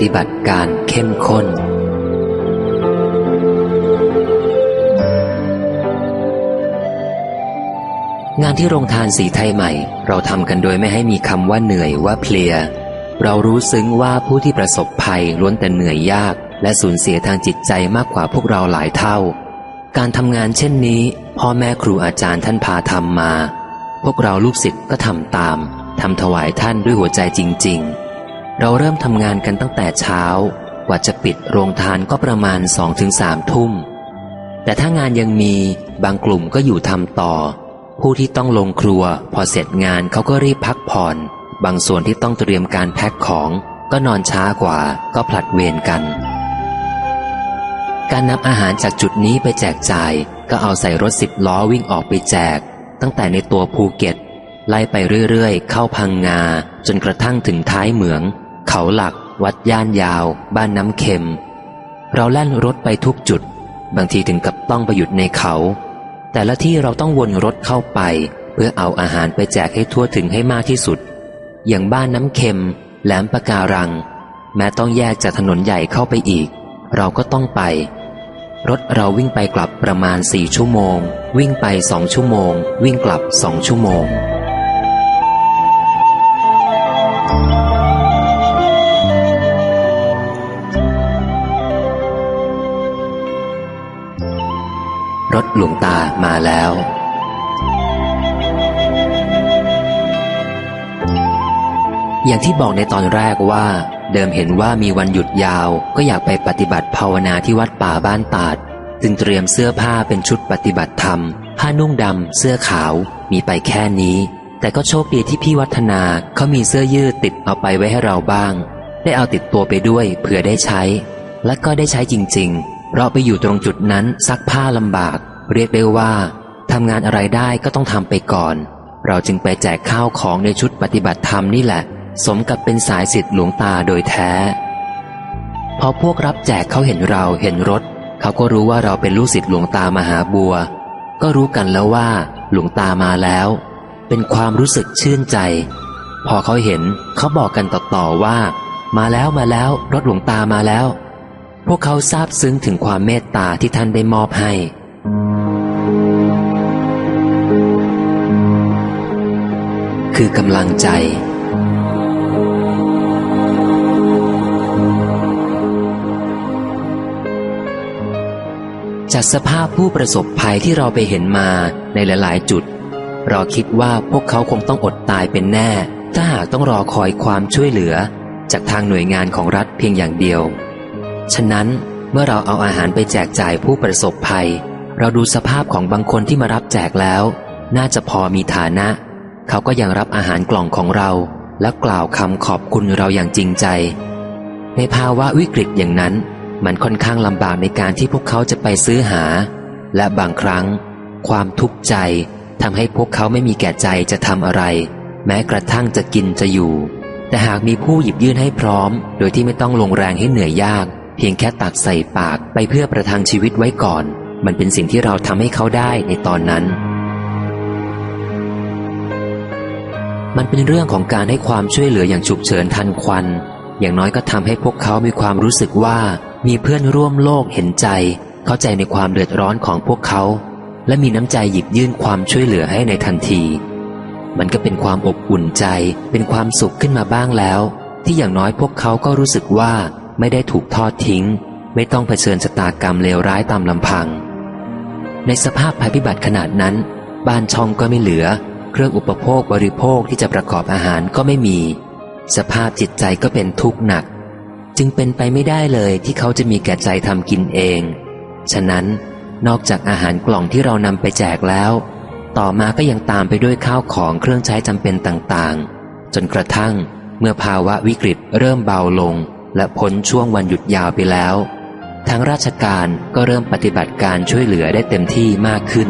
ฏิบัติการเข้มข้น งานที่โรงทานสีไทยใหม่ เราทำกันโดยไม่ให้มีคำว่าเหนื่อยว่าเพลีย เรารู้ซึ้งว่าผู้ที่ประสบภัยล้วนแต่เหนื่อยยาก และสูญเสียทางจิตใจมากกว่าพวกเราหลายเท่า การทำงานเช่นนี้ พ่อแม่ครูอาจารย์ท่านพาทำมา พวกเราลูกศิษย์ก็ทำตามทำถวายท่านด้วยหัวใจจริง ๆ เราเริ่มทำงานกันตั้งแต่เช้ากว่าจะปิดโรงทานก็ประมาณสองถึงสามทุ่ม แต่ถ้างานยังมีบางกลุ่มก็อยู่ทำต่อ ผู้ที่ต้องลงครัว พอเสร็จงานเขาก็รีบพักผ่อน บางส่วนที่ต้องเตรียมการแพ็คของก็นอนช้ากว่าก็ผลัดเวรกัน การนำอาหารจากจุดนี้ไปแจกจ่าย ก็เอาใส่รถสิบล้อวิ่งออกไปแจก ตั้งแต่ในตัวภูเก็ต ไล่ไปเรื่อยๆ เข้าพังงาจนกระทั่งถึงท้ายเหมือง เขาหลัก วัดย่านยาว บ้านน้ำเค็ม เราแล่นรถไปทุกจุด บางทีถึงกับต้องไปหยุดในเขา แต่ละที่เราต้องวนรถเข้าไป เพื่อเอาอาหารไปแจกให้ทั่วถึงให้มากที่สุด อย่างบ้านน้ำเค็ม แหลมปะการัง แม้ต้องแยกจากถนนใหญ่เข้าไปอีก เราก็ต้องไป รถเราวิ่งไปกลับประมาณสี่ชั่วโมง วิ่งไปสองชั่วโมง วิ่งกลับสองชั่วโมง รถหลวงตามาแล้ว อย่างที่บอกในตอนแรกว่า เดิมเห็นว่ามีวันหยุดยาวก็อยากไปปฏิบัติภาวนาที่วัดป่าบ้านตาด จึงเตรียมเสื้อผ้าเป็นชุดปฏิบัติธรรม ผ้านุ่งดำเสื้อขาวมีไปแค่นี้ แต่ก็โชคดีที่พี่วัฒนาเขามีเสื้อยืดติดเอาไปไว้ให้เราบ้าง ได้เอาติดตัวไปด้วยเผื่อได้ใช้ และก็ได้ใช้จริง ๆ เราไปอยู่ตรงจุดนั้นซักผ้าลำบาก เรียกได้ว่าทำงานอะไรได้ก็ต้องทำไปก่อน เราจึงไปแจกข้าวของในชุดปฏิบัติธรรมนี่แหละ สมกับเป็นสายสิทธิ์หลวงตาโดยแท้ พอพวกรับแจกเขาเห็นเราเห็นรถ เขาก็รู้ว่าเราเป็นลูกศิษย์หลวงตามหาบัว ก็รู้กันแล้วว่า หลวงตามาแล้ว เป็นความรู้สึกชื่นใจ พอเขาเห็นเขาบอกกันต่อๆว่า มาแล้วมาแล้ว รถหลวงตามาแล้ว พวกเขาซาบซึ้งถึงความเมตตาที่ท่านได้มอบให้ คือกำลังใจจากสภาพผู้ประสบภัยที่เราไปเห็นมาในหลายๆ จุด เราคิดว่าพวกเขาคงต้องอดตายเป็นแน่ ถ้าหากต้องรอคอยความช่วยเหลือ จากทางหน่วยงานของรัฐเพียงอย่างเดียว ฉะนั้นเมื่อเราเอาอาหารไปแจกจ่ายผู้ประสบภัย เราดูสภาพของบางคนที่มารับแจกแล้ว น่าจะพอมีฐานะ เขาก็ยังรับอาหารกล่องของเรา และกล่าวคำขอบคุณเราอย่างจริงใจ ในภาวะวิกฤตอย่างนั้น มันค่อนข้างลำบากในการที่พวกเขาจะไปซื้อหา และบางครั้ง ความทุกข์ใจทำให้พวกเขาไม่มีแก่ใจจะทำอะไร แม้กระทั่งจะกินจะอยู่ แต่หากมีผู้หยิบยื่นให้พร้อม โดยที่ไม่ต้องลงแรงให้เหนื่อยยาก เพียงแค่ตักใส่ปากไปเพื่อประทังชีวิตไว้ก่อน มันเป็นสิ่งที่เราทำให้เขาได้ในตอนนั้น มันเป็นเรื่องของการให้ความช่วยเหลืออย่างฉุกเฉินทันควัน อย่างน้อยก็ทำให้พวกเขามีความรู้สึกว่ามีเพื่อนร่วมโลกเห็นใจ เข้าใจในความเดือดร้อนของพวกเขา และมีน้ำใจหยิบยื่นความช่วยเหลือให้ในทันที มันก็เป็นความอบอุ่นใจ เป็นความสุขขึ้นมาบ้างแล้ว ที่อย่างน้อยพวกเขาก็รู้สึกว่า ไม่ได้ถูกทอดทิ้ง ไม่ต้องเผชิญชะตากรรมเลวร้ายตามลำพัง ในสภาพภัยพิบัติขนาดนั้น บ้านช่องก็ไม่เหลือ เครื่องอุปโภคบริโภคที่จะประกอบอาหารก็ไม่มี สภาพจิตใจก็เป็นทุกข์หนัก จึงเป็นไปไม่ได้เลยที่เขาจะมีแก่ใจทำกินเอง ฉะนั้นนอกจากอาหารกล่องที่เรานำไปแจกแล้ว ต่อมาก็ยังตามไปด้วยข้าวของเครื่องใช้จำเป็นต่างๆ จนกระทั่งเมื่อภาวะวิกฤตเริ่มเบาลง และพ้นช่วงวันหยุดยาวไปแล้ว ทางราชการก็เริ่มปฏิบัติการช่วยเหลือได้เต็มที่มากขึ้น